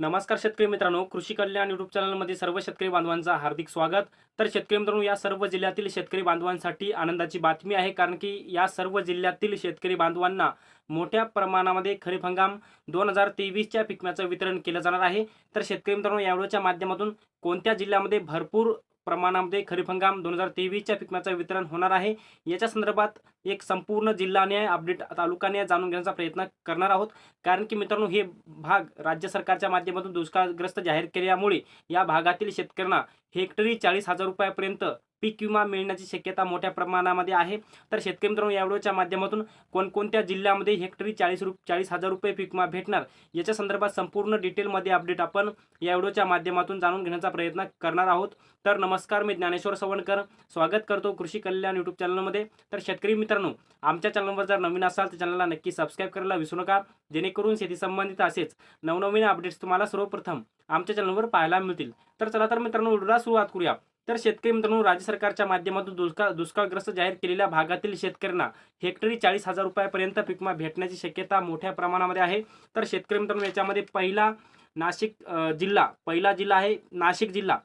नमस्कार शेतकरी मित्रांनो कृषी कल्याण युट्यूब चॅनलमध्ये सर्व शेतकरी बांधवांचा हार्दिक स्वागत. तर शेतकरी मित्रांनो या सर्व जिल्ह्यातील शेतकरी बांधवांसाठी आनंदाची बातमी आहे कारण की या सर्व जिल्ह्यातील शेतकरी बांधवांना मोठ्या प्रमाणामध्ये खरीप हंगाम दोन हजार तेवीसच्या पिकम्याचं वितरण केलं जाणार आहे. तर शेतकरी मित्रांनो या माध्यमातून कोणत्या जिल्ह्यामध्ये भरपूर प्रमाणामध्ये खरीप हंगाम दोन हजार तेवीसच्या पिकम्याचं वितरण होणार आहे. याच्या संदर्भात एक संपूर्ण जिल्हाने अपडेट तालुकाने जाणून घेण्याचा प्रयत्न करणार आहोत. कारण की मित्रांनो हे भाग राज्य सरकारच्या माध्यमातून दुष्काळग्रस्त जाहीर केल्यामुळे या भागातील शेतकऱ्यांना हेक्टरी चाळीस हजार रुपयापर्यंत पीक विमा मिळण्याची शक्यता मोठ्या प्रमाणामध्ये आहे. तर शेतकरी मित्रांनो या व्हिडिओच्या माध्यमातून कोणकोणत्या जिल्ह्यामध्ये हेक्टरी चाळीस रु चाळीस हजार रुपये पीक विमा भेटणार याच्या संदर्भात संपूर्ण डिटेलमध्ये अपडेट आपण या व्हिडिओच्या माध्यमातून जाणून घेण्याचा प्रयत्न करणार आहोत. तर नमस्कार मी ज्ञानेश्वर सवणकर. स्वागत करतो कृषी कल्याण यूट्यूब चॅनलमध्ये. तर शेतकरी मित्रांनो आमच्या चॅनलवर जर नवीन असाल तर चॅनलला नक्की सबस्क्राईब करायला विसरू नका. जेणेकरून शेती संबंधित असेच नवनवीन अपडेट्स तुम्हाला सर्वप्रथम आमच्या चॅनलवर पाहायला मिळतील. तर चला तर मित्रांनो व्हिडिओला सुरुवात करूया. तर शेतकरी मित्रांनो राज्य सरकारच्या माध्यमातून दुष्काळ दुष्काळग्रस्त जाहीर केलेल्या भागातील शेतकऱ्यांना हेक्टरी चाळीस हजार रुपयापर्यंत पीकमा भेटण्याची शक्यता मोठ्या प्रमाणामध्ये आहे. तर शेतकरी मित्रांनो याच्यामध्ये पहिला नाशिक जिल्हा पहिला जिल्हा आहे नाशिक जिल्हा.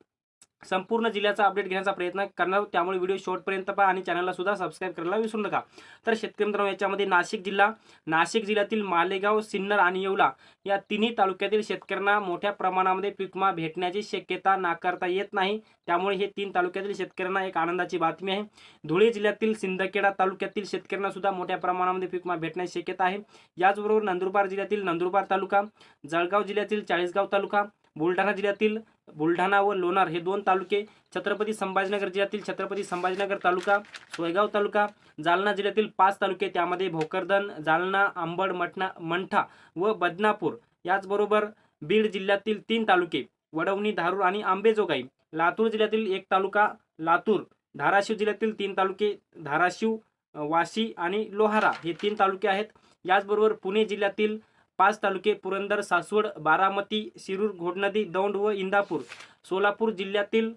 संपूर्ण जिल्ह्याचा अपडेट घेण्याचा प्रयत्न करणार त्यामुळे व्हिडिओ शॉर्टपर्यंत पहा आणि चॅनलला सुद्धा सबस्क्राईब करायला विसरू नका. तर शेतकरी मित्रांनो याच्यामध्ये नाशिक जिल्हा नाशिक जिल्ह्यातील मालेगाव सिन्नर आणि येवला या तिन्ही तालुक्यातील शेतकऱ्यांना मोठ्या प्रमाणामध्ये पीकमा भेटण्याची शक्यता नाकारता येत नाही. त्यामुळे हे तीन तालुक्यातील शेतकऱ्यांना एक आनंदाची बातमी आहे. धुळे जिल्ह्यातील सिंदखेडा तालुक्यातील शेतकऱ्यांना सुद्धा मोठ्या प्रमाणामध्ये पीकमा भेटण्याची शक्यता आहे. याचबरोबर नंदुरबार जिल्ह्यातील नंदुरबार तालुका जळगाव जिल्ह्यातील चाळीसगाव तालुका बुलढाणा जिल्ह्यातील बुलढाणा व लोणार हे दोन तालुके छत्रपती संभाजीनगर जिल्ह्यातील छत्रपती संभाजीनगर तालुका सोयगाव तालुका जालना जिल्ह्यातील पाच तालुके त्यामध्ये भोकरदन जालना आंबड मठना मंठा व बदनापूर. याचबरोबर बीड जिल्ह्यातील तीन तालुके वडवणी धारूर आणि आंबेजोगाई. लातूर जिल्ह्यातील एक तालुका लातूर. धाराशिव जिल्ह्यातील तीन तालुके धाराशिव वाशी आणि लोहारा हे तीन तालुके आहेत. याचबरोबर पुणे जिल्ह्यातील पाच तालुके पुरंदर सासवड बारामती शिरूर घोडनदी दौंड व इंदापूर. सोलापूर जिल्ह्यातील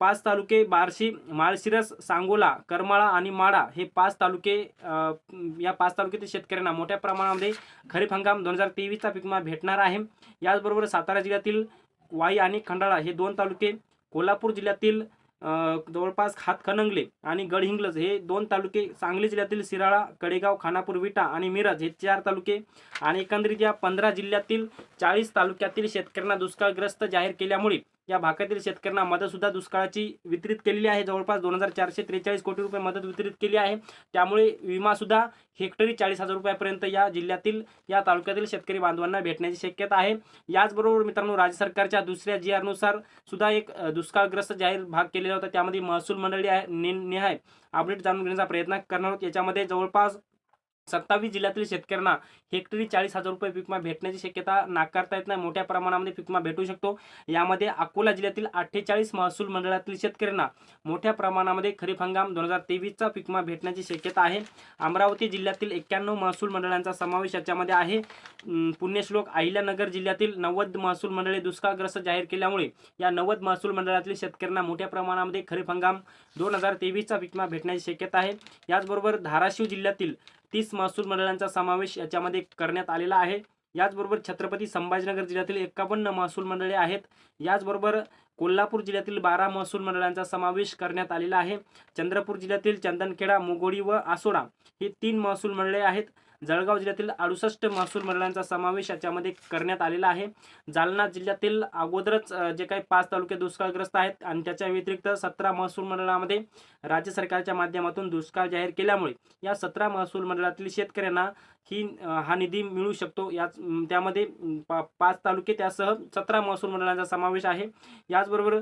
पाच तालुके बार्शी माळशिरस सांगोला करमाळा आणि माडा हे पाच तालुके या पाच तालुक्यातील शेतकऱ्यांना मोठ्या प्रमाणामध्ये खरीप हंगाम दोन हजार तेवीसचा पिकमा भेटणार आहे. याचबरोबर सातारा जिल्ह्यातील वाई आणि खंडाळा हे दोन तालुके कोल्हापूर जिल्ह्यातील जवळपास हातखनंगले आणि गडहिंग्लज हे दोन तालुके सांगली जिल्ह्यातील शिराळा कडेगाव खानापूर विटा आणि मिरज हे चार तालुके आणि एकंदरीत या पंधरा जिल्ह्यातील चाळीस तालुक्यातील शेतकऱ्यांना दुष्काळग्रस्त जाहीर केल्यामुळे या भागातील शेतकऱ्यांना मदत सुद्धा दुष्काळाची वितरित केलेली आहे. जवळपास दोन हजार चारशे त्रेचाळीस कोटी रुपये मदत वितरित केली आहे. त्यामुळे विमा सुद्धा हेक्टरी चाळीस हजार रुपयापर्यंत या जिल्ह्यातील या तालुक्यातील शेतकरी बांधवांना भेटण्याची शक्यता आहे. याचबरोबर मित्रांनो राज्य सरकारच्या दुसऱ्या जी आरनुसार सुद्धा एक दुष्काळग्रस्त जाहीर भाग केलेला होता. त्यामध्ये महसूल मंडळी आहे निहाय. अपडेट जाणून घेण्याचा प्रयत्न करणार आहोत. याच्यामध्ये जवळपास सत्तावीस जिल्ह्यातील शेतकऱ्यांना हेक्टरी चाळीस हजार रुपये पिकमा भेटण्याची शक्यता नाकारता येत नाही. मोठ्या प्रमाणामध्ये पिकमा भेटू शकतो. यामध्ये अकोला जिल्ह्यातील अठ्ठेचाळीस महसूल मंडळातील शेतकऱ्यांना मोठ्या प्रमाणामध्ये खरीप हंगाम दोन हजार तेवीसचा पिकमा भेटण्याची शक्यता आहे. अमरावती जिल्ह्यातील एक्क्याण्णव महसूल मंडळांचा समावेश याच्यामध्ये आहे. पुण्यश्लोक अहिल्यानगर जिल्ह्यातील नव्वद महसूल मंडळे दुष्काळग्रस्त जाहीर केल्यामुळे या नव्वद महसूल मंडळातील शेतकऱ्यांना मोठ्या प्रमाणामध्ये खरीप हंगाम दोन हजार तेवीसचा पिकमा भेटण्याची शक्यता आहे. याचबरोबर धाराशिव जिल्ह्यातील तीस महसूल मंडळांचा समावेश याच्यामध्ये करण्यात आलेला आहे. याचबरोबर छत्रपती संभाजीनगर जिल्ह्यातील एकावन्न महसूल मंडळे आहेत. याचबरोबर कोल्हापूर जिल्ह्यातील बारा महसूल मंडळांचा समावेश करण्यात आलेला आहे. चंद्रपूर जिल्ह्यातील चंदनखेडा मुगोडी व आसोडा ही तीन महसूल मंडळे आहेत. जळगाव जिल्ह्यातील अडुसष्ट महसूल मंडळांचा समावेश याच्यामध्ये करण्यात आलेला आहे. जालना जिल्ह्यातील अगोदरच जे काही पाच तालुके दुष्काळग्रस्त आहेत आणि त्याच्या व्यतिरिक्त सतरा महसूल मंडळामध्ये राज्य सरकारच्या माध्यमातून दुष्काळ जाहीर केल्यामुळे या सतरा महसूल मंडळातील शेतकऱ्यांना ही हा निधी मिळू शकतो. याच त्यामध्ये पा- पाच तालुके त्यासह सतरा महसूल मंडळांचा समावेश आहे. याचबरोबर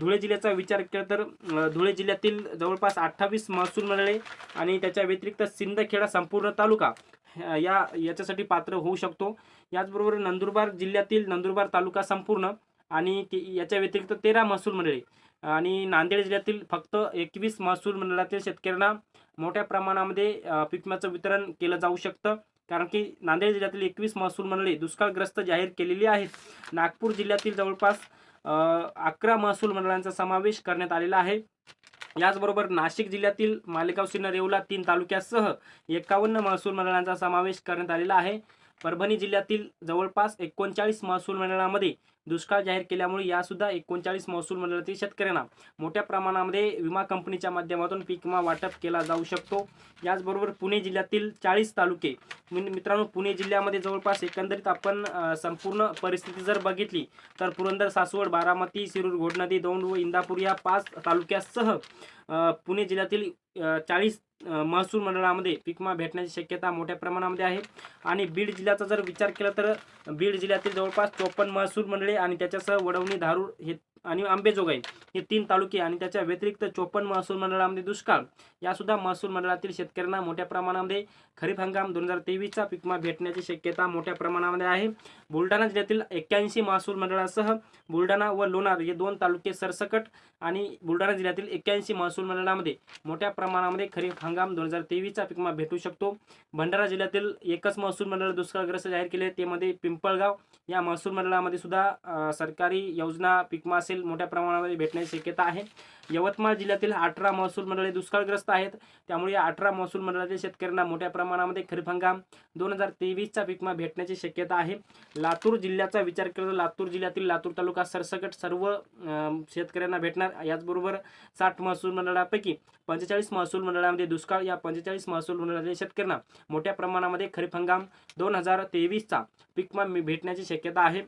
धुळे जिल्ह्याचा विचार केला तर धुळे जिल्ह्यातील जवळपास अठ्ठावीस महसूल मंडळे आणि त्याच्या व्यतिरिक्त सिंदखेडा संपूर्ण तालुका या याच्यासाठी पात्र होऊ शकतो. याचबरोबर नंदुरबार जिल्ह्यातील नंदुरबार तालुका संपूर्ण आणि ते- याच्या व्यतिरिक्त तेरा महसूल मंडळे आणि नांदेड जिल्ह्यातील फक्त एकवीस महसूल मंडळातील शेतकऱ्यांना मोठ्या प्रमाणामध्ये पिकम्याचं पीक विम्याचं वितरण केलं जाऊ शकतं. कारण की नांदेड जिल्ह्यातील एकवीस महसूल मंडळे दुष्काळग्रस्त जाहीर केलेली आहेत. नागपूर जिल्ह्यातील जवळपास अकरा महसूल मंडळांचा समावेश करण्यात आलेला आहे. याचबरोबर नाशिक जिल्ह्यातील मालेगाव सिन्नर येवला तीन तालुक्यासह एकावन्न महसूल मंडळांचा समावेश करण्यात आलेला आहे. परभणी जिल्ह्यातील जवळपास एकोणचाळीस महसूल मंडळामध्ये दुष्काळ जाहीर केल्यामुळे यासुद्धा एकोणचाळीस महसूल मंडळातील शेतकऱ्यांना मोठ्या प्रमाणामध्ये विमा कंपनीच्या माध्यमातून पीक विमा वाटप केला जाऊ शकतो. याचबरोबर पुणे जिल्ह्यातील चाळीस तालुके मित्रांनो पुणे जिल्ह्यामध्ये जवळपास एकंदरीत आपण संपूर्ण परिस्थिती जर बघितली तर पुरंदर सासवड बारामती शिरूर घोडनदी दौंड व इंदापूर या पाच तालुक्यासह पुणे जिल्ह्यातील चाळीस महसूल मंडळामध्ये पिकमा भेटण्याची शक्यता मोठ्या प्रमाणामध्ये आहे. आणि बीड जिल्ह्याचा जर विचार केला तर बीड जिल्ह्यातील जवळपास चोपन्न महसूल मंडळे आणि त्याच्यासह वडवणी धारूर हे आणि आंबेजोगाई हे तीन तालुके आणि त्याच्या व्यतिरिक्त चोपन्न महसूल मंडळामध्ये दुष्काळ. यासुद्धा महसूल मंडळातील शेतकऱ्यांना मोठ्या प्रमाणामध्ये खरीप हंगाम दोन हजार तेवीसचा पिकमा भेटण्याची शक्यता मोठ्या प्रमाणामध्ये आहे. बुलढाणा जिल्ह्यातील एक्क्याऐंशी महसूल मंडळासह बुलढाणा व लोणार हे दोन तालुके सरसकट आणि बुलढाणा जिल्ह्यातील एक्क्याऐंशी महसूल मंडळामध्ये मोठ्या प्रमाणामध्ये खरीप हंगाम दोन हजार तेवीसचा पिकमा भेटू शकतो. भंडारा जिल्ह्यातील एकच महसूल मंडळ दुष्काळग्रस्त जाहीर केले ते मध्ये पिंपळगाव या महसूल मंडळामध्ये सुद्धा सरकारी योजना पिकमासे असेल मोठ्या प्रमाणामध्ये भेटण्याची शक्यता आहे. यवतमाळ जिल्ह्यातील अठरा महसूल मंडळे दुष्काळग्रस्त आहेत. त्यामुळे या अठरा महसूल मंडळातील शेतकऱ्यांना मोठ्या प्रमाणामध्ये खरीप हंगाम दोन हजार तेवीसचा पीक विमा भेटण्याची शक्यता आहे. लातूर जिल्ह्याचा विचार केला तर लातूर जिल्ह्यातील लातूर तालुका सरसकट सर्व शेतकऱ्यांना भेटणार. याचबरोबर साठ महसूल मंडळापैकी पंचेचाळीस महसूल मंडळामध्ये दुष्काळ या पंचेचाळीस महसूल मंडळातील शेतकऱ्यांना मोठ्या प्रमाणामध्ये खरीप हंगाम दोन हजार तेवीसचा पीक मी- भेटण्याची शक्यता आहे.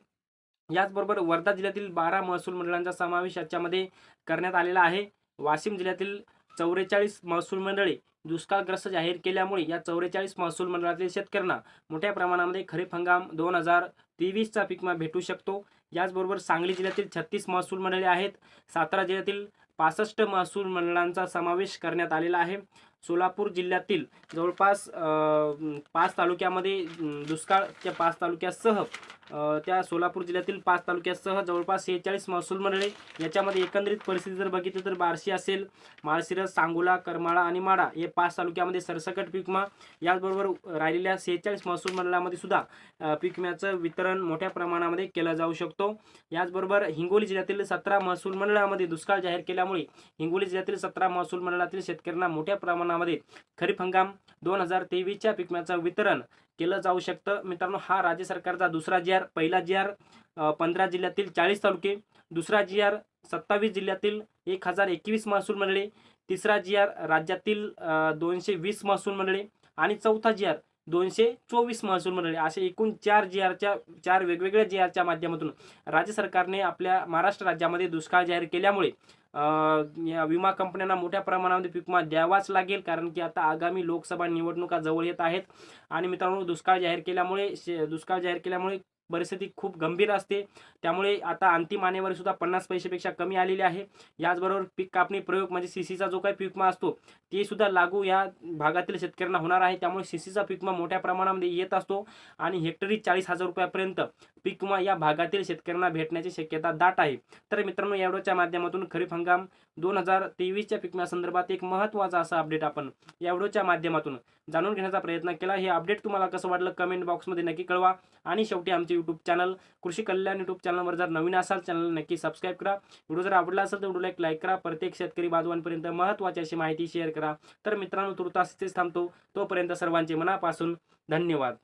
याचबरोबर वर्धा जिल्ह्यातील बारा महसूल मंडळांचा समावेश याच्यामध्ये करण्यात आलेला आहे. वाशिम जिल्ह्यातील चौवेचाळीस महसूल मंडळे दुष्काळग्रस्त जाहीर केल्यामुळे या चौवेचाळीस महसूल मंडळातील शेतकऱ्यांना मोठ्या प्रमाणामध्ये खरीप हंगाम दोन हजार तेवीसचा पिकमा भेटू शकतो. याचबरोबर सांगली जिल्ह्यातील छत्तीस महसूल मंडळे आहेत. सातारा जिल्ह्यातील पासष्ट महसूल मंडळांचा समावेश करण्यात आलेला आहे. सोलापूर जिल्ह्यातील जवळपास पाच तालुक्यामध्ये दुष्काळच्या पाच तालुक्यासह त्या सोलापूर जिल्ह्यातील पाच तालुक्यासह जवळपास सेहेचाळीस महसूल मंडळे याच्यामध्ये एकंदरीत परिस्थिती जर बघितली तर बार्शी असेल माळशिरस सांगोला करमाळा आणि माडा हे पाच तालुक्यामध्ये सरसकट पिकमा याचबरोबर राहिलेल्या सेहेचाळीस महसूल मंडळामध्ये सुद्धा अ, पीक विम्याचं वितरण मोठ्या प्रमाणामध्ये केलं जाऊ शकतो. याचबरोबर हिंगोली जिल्ह्यातील सतरा महसूल मंडळामध्ये दुष्काळ जाहीर केल्यामुळे हिंगोली जिल्ह्यातील सतरा महसूल मंडळातील शेतकऱ्यांना मोठ्या प्रमाणात हंगामामध्ये खरीप हंगाम दोन हजार तेवीसच्या पिकम्याचं वितरण केलं जाऊ शकतं. मित्रांनो हा राज्य सरकारचा दुसरा जी आर पहिला जी आर पंधरा जिल्ह्यातील चाळीस तालुके दुसरा जी आर सत्तावीस जिल्ह्यातील एक हजार एकवीस महसूल मंडळे तिसरा जी आर राज्यातील दोनशे वीस महसूल मंडळे आणि चौथा जी आर दोनशे चोवीस महसूल मंडळे. असे एकूण चार जी आरच्या चार वेगवेगळ्या जी आरच्या माध्यमातून राज्य सरकारने आपल्या महाराष्ट्र राज्यामध्ये दुष्काळ जाहीर केल्यामुळे या विमा कंपन्यांना मोठ्या प्रमाणामध्ये पीक विमा द्यावाच लागेल कारण की आता आगामी लोकसभा निवडणुका जवळ येत आहेत. आणि मित्रांनो दुष्काळ जाहीर केल्यामुळे शे- दुष्काळ जाहीर केल्यामुळे परिस्थिती खूप गंभीर असते. त्यामुळे आता अंतिम आणेवारी सुद्धा पन्नास पैशापेक्षा कमी आलेली आहे. याचबरोबर पीक कापणी प्रयोग म्हणजे सीसीचा जो काही पीक विमा असतो ते सुद्धा लागू या भागातील शेतकऱ्यांना होणार आहे. त्यामुळे सीसीचा पीक मोठ्या प्रमाणामध्ये येत असतो. आणि हेक्टरी चाळीस हजार रुपयापर्यंत पीक विमा या भागातील शेतकऱ्यांना भेटण्याची शक्यता दाट आहे. तर मित्रांनो या व्हिडिओच्या माध्यमातून खरीप हंगाम दोन हजार तेवीसच्या पीक विम्यासंदर्भात एक महत्त्वाचा असा अपडेट आपण या व्हिडिओच्या माध्यमातून जाणून घेण्याचा प्रयत्न केला. हे अपडेट तुम्हाला कसं वाटलं कमेंट बॉक्समध्ये नक्की कळवा. आणि शेवटी आमचे यूट्यूब चॅनल कृषी कल्याण यूट्यूब चॅनलवर जर नवीन असाल चॅनल नक्की सबस्क्राईब करा. व्हिडिओ जर आवडला असेल तर व्हिडिओला एक लाईक करा. प्रत्येक शेतकरी बांधवांपर्यंत महत्त्वाची अशी माहिती शेअर करा. तर मित्रांनो तुर्तास थांबतो. तोपर्यंत सर्वांचे मनापासून धन्यवाद.